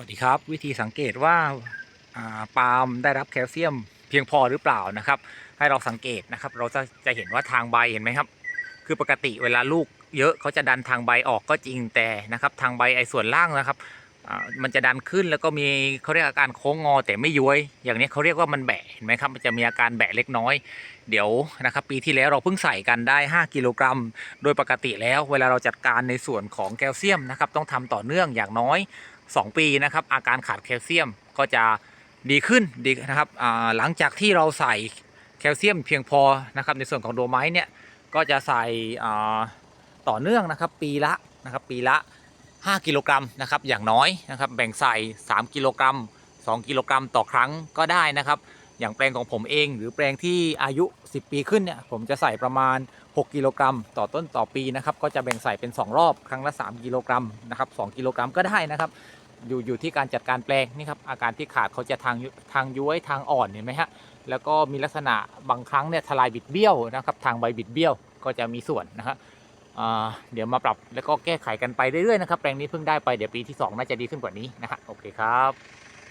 วัสดีครับ วิธีสังเกตว่าปาล์มได้รับแคลเซียมเพียงพอหรือเปล่านะครับ ให้เราสังเกตนะครับ เราจะจะเห็นว่าทางใบเห็นไหมครับ คือปกติเวลาลูกเยอะเขาจะดันทางใบออกก็จริงแต่นะครับ ทางใบไอ้ส่วนล่างนะครับมันจะดันขึ้นแล้วก็มีเขาเรียกอาการโค้งงอแต่ไม่ย้วย อย่างนี้เขาเรียกว่ามันแบะเห็นไหมครับมันจะมีอาการแบะเล็กน้อย เดี๋ยวนะครับ ปีที่แล้วเราเพิ่งใส่กันได้ 5 กิโลกรัม โดยปกติแล้วเวลาเราจัดการในส่วนของแคลเซียมนะครับ ต้องทำต่อเนื่องอย่างน้อย 2 ปีนะครับ อาการขาดแคลเซียมก็จะดีขึ้นดีนะครับหลังจากที่เราใส่แคลเซียมเพียงพอนะครับ ในส่วนของโดไมท์เนี่ยก็จะใส่ต่อเนื่องนะครับ ปีละนะครับ ปีละ 5 กิโลกรัมนะครับ อย่างน้อยนะครับ แบ่งใส่ 3 กิโลกรัม 2 กิโลกรัมต่อครั้งก็ได้นะครับ อย่างแปลงของผมเอง หรือแปลงที่อายุ 10 ปีขึ้นเนี่ยผมจะใส่ประมาณ 6 กิโลกรัมต่อต้นต่อปีนะครับก็จะแบ่งใส่เป็น 2 รอบครั้งละ 3 กิโลกรัมนะครับ2กิโลกรัมก็ได้นะครับอยู่อยู่ที่การจัดการแปลงนี่ครับอาการที่ขาดเขาจะทางทางย้วยทางอ่อนเห็นไหมฮะแล้วก็มีลักษณะบางครั้งเนี่ยทลายบิดเบี้ยวนะครับทางใบบิดเบี้ยวก็จะมีส่วนนะฮะอ่าเดี๋ยวมาปรับแล้วก็แก้ไขกันไปเรื่อยๆนะครับแปลงนี้เพิ่งได้ไปเดี๋ยวปีที่ 2 น่าจะดีขึ้นกว่านี้นะฮะโอเคครับ